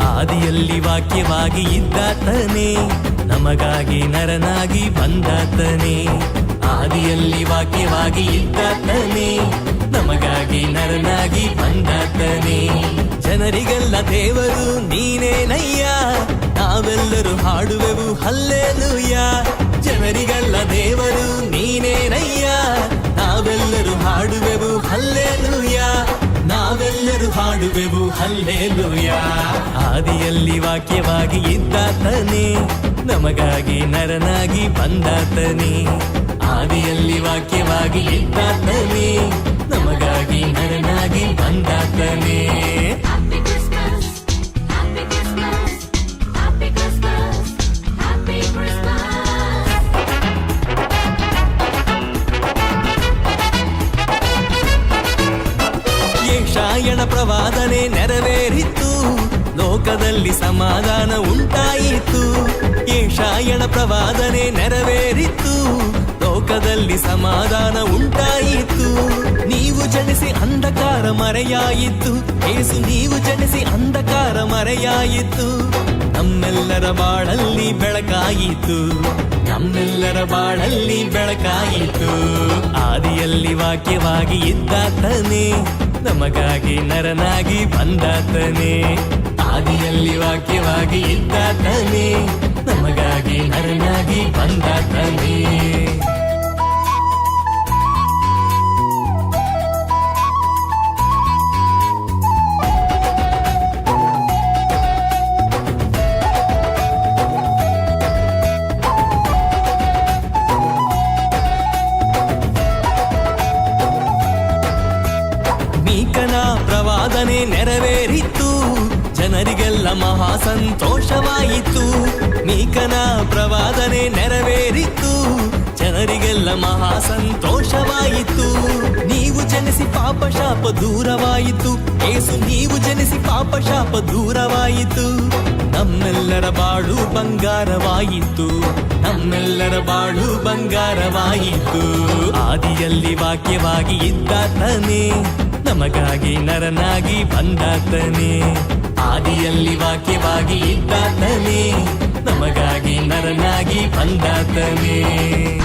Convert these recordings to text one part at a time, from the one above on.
ಆದಿಯಲ್ಲಿ ವಾಕ್ಯವಾಗಿ ಇದ್ದಾತನೇ, ನಮಗಾಗಿ ನರನಾಗಿ ಬಂದಾತನೇ. ಆದಿಯಲ್ಲಿ ವಾಕ್ಯವಾಗಿ ಇದ್ದಾತನೇ, ನಮಗಾಗಿ ನರನಾಗಿ ಬಂದಾತನೇ. ಜನರಿಗೆಲ್ಲ ದೇವರು ನೀನೇನಯ್ಯ ನಾವೆಲ್ಲರೂ ಹಾಡುವೆವು ಹಲ್ಲೆಲುಯ್ಯ ಜನರಿಗಲ್ಲ ದೇವರು, ನೀನೇನಯ್ಯ. ನಾವೆಲ್ಲರೂ ಹಾಡುವೆವು ಹಲ್ಲೆಲುಯ್ಯ ನಾವೆಲ್ಲರೂ ಹಾಡುವೆವು ಹಲ್ಲೆಲುಯ್ಯ ಆದಿಯಲ್ಲಿ ವಾಕ್ಯವಾಗಿ ಇದ್ದಾತನೇ. ನಮಗಾಗಿ ನರನಾಗಿ ಬಂದಾತನೇ. ಆದಿಯಲ್ಲಿ ವಾಕ್ಯವಾಗಿ ಇದ್ದಾತನೇ. ನಮಗಾಗಿ ನರನಾಗಿ ಬಂದಾತನೇ. ನೆರವೇರಿತು. ಲೋಕದಲ್ಲಿ ಸಮಾಧಾನ ಉಂಟಾಯಿತು. ಏಷಾಯಣ ಪ್ರವಾದನೆ ನೆರವೇರಿತು. ಲೋಕದಲ್ಲಿ ಸಮಾಧಾನ ಉಂಟಾಯಿತು. ನೀವು ಜನಿಸಿ ಅಂಧಕಾರ ಮರೆಯಾಯಿತು. ಏಸು, ನೀವು ಜನಿಸಿ ಅಂಧಕಾರ ಮರೆಯಾಯಿತು. ನಮ್ಮೆಲ್ಲರ ಬಾಳಲ್ಲಿ ಬೆಳಕಾಯಿತು. ನಮ್ಮೆಲ್ಲರ ಬಾಳಲ್ಲಿ ಬೆಳಕಾಯಿತು. ಆದಿಯಲ್ಲಿ ವಾಕ್ಯವಾಗಿ ಇದ್ದಾತನೇ. ನಮಗಾಗಿ ನರನಾಗಿ ಬಂದಾತನೇ. ಆದಿಯಲ್ಲಿ ವಾಕ್ಯವಾಗಿ ಇದ್ದಾತನೇ. ನಮಗಾಗಿ ನರನಾಗಿ ಬಂದಾತನೇ. ಮೀಕನ ಪ್ರವಾದನೆ ನೆರವೇರಿತ್ತು ಜನರಿಗೆಲ್ಲ ಮಹಾ ಸಂತೋಷವಾಯಿತು. ಮೀಕನ ಪ್ರವಾದನೆ ನೆರವೇರಿತ್ತು ಜನರಿಗೆಲ್ಲ ಮಹಾ ಸಂತೋಷವಾಯಿತು. ನೀವು ಜನಿಸಿ ಪಾಪ ಶಾಪ ದೂರವಾಯಿತು. ಏಸು, ನೀವು ಜನಿಸಿ ಪಾಪ ಶಾಪ ದೂರವಾಯಿತು. ನಮ್ಮೆಲ್ಲರ ಬಾಳು ಬಂಗಾರವಾಯಿತು. ನಮ್ಮೆಲ್ಲರ ಬಾಳು ಬಂಗಾರವಾಯಿತು. ಆದಿಯಲ್ಲಿ ವಾಕ್ಯವಾಗಿ ಇದ್ದಾತನೇ. ನಮಗಾಗಿ ನರನಾಗಿ ಬಂದಾತನೇ. ಆದಿಯಲ್ಲಿ ವಾಕ್ಯವಾಗಿ ಇದ್ದಾತನೇ. ನಮಗಾಗಿ ನರನಾಗಿ ಬಂದಾತನೇ.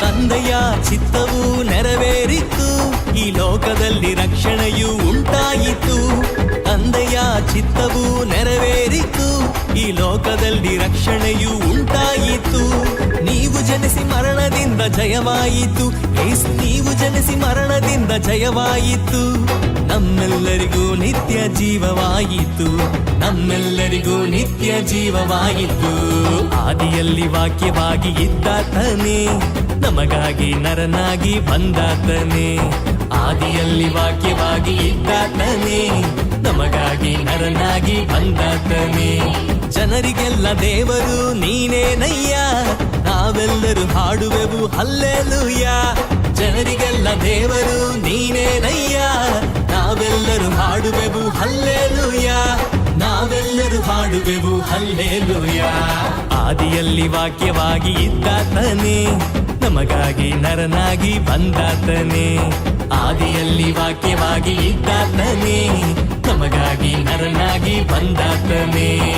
ತಂದೆಯ ಚಿತ್ತವು ನೆರವೇರಿತು. ಈ ಲೋಕದಲ್ಲಿ ರಕ್ಷಣೆಯು ಚಿತ್ತವು ನೆರವೇರಿತು. ಈ ಲೋಕದಲ್ಲಿ ರಕ್ಷಣೆಯು ಉಂಟಾಯಿತು. ನೀವು ಜನಿಸಿ ಮರಣದಿಂದ ಜಯವಾಯಿತು. ನೀವು ಜನಿಸಿ ಮರಣದಿಂದ ಜಯವಾಯಿತು. ನಮ್ಮೆಲ್ಲರಿಗೂ ನಿತ್ಯ ಜೀವವಾಯಿತು. ನಮ್ಮೆಲ್ಲರಿಗೂ ನಿತ್ಯ ಜೀವವಾಯಿತು. ಆದಿಯಲ್ಲಿ ವಾಕ್ಯವಾಗಿ ಇದ್ದಾತನೇ. ನಮಗಾಗಿ ನರನಾಗಿ ಬಂದಾತನೇ. ಆದಿಯಲ್ಲಿ ವಾಕ್ಯವಾಗಿ ಇದ್ದಾತನೇ. ನಮಗಾಗಿ ನರನಾಗಿ ಬಂದಾತನೇ ಜನರಿಗೆಲ್ಲ ದೇವರು ನೀನೇನಯ್ಯ ನಾವೆಲ್ಲರೂ ಹಾಡುವೆವು ಅಲ್ಲೆಲುಯ್ಯ ಜನರಿಗೆಲ್ಲ ದೇವರು ನೀನೇನಯ್ಯ ನಾವೆಲ್ಲರೂ ಹಾಡುವೆವು ಅಲ್ಲೆಲುಯ್ಯ ನಾವೆಲ್ಲರೂ ಹಾಡುವೆವು ಅಲ್ಲೆಲುಯ್ಯ ಆದಿಯಲ್ಲಿ ವಾಕ್ಯವಾಗಿ ಇದ್ದಾತನೇ. ನಮಗಾಗಿ ನರನಾಗಿ ಬಂದಾತನೇ. ಆದಿಯಲ್ಲಿ ವಾಕ್ಯವಾಗಿ ಇದ್ದಾತನೇ. ನಮಗಾಗಿ ನರನಾಗಿ ಬಂದಾತನೇ.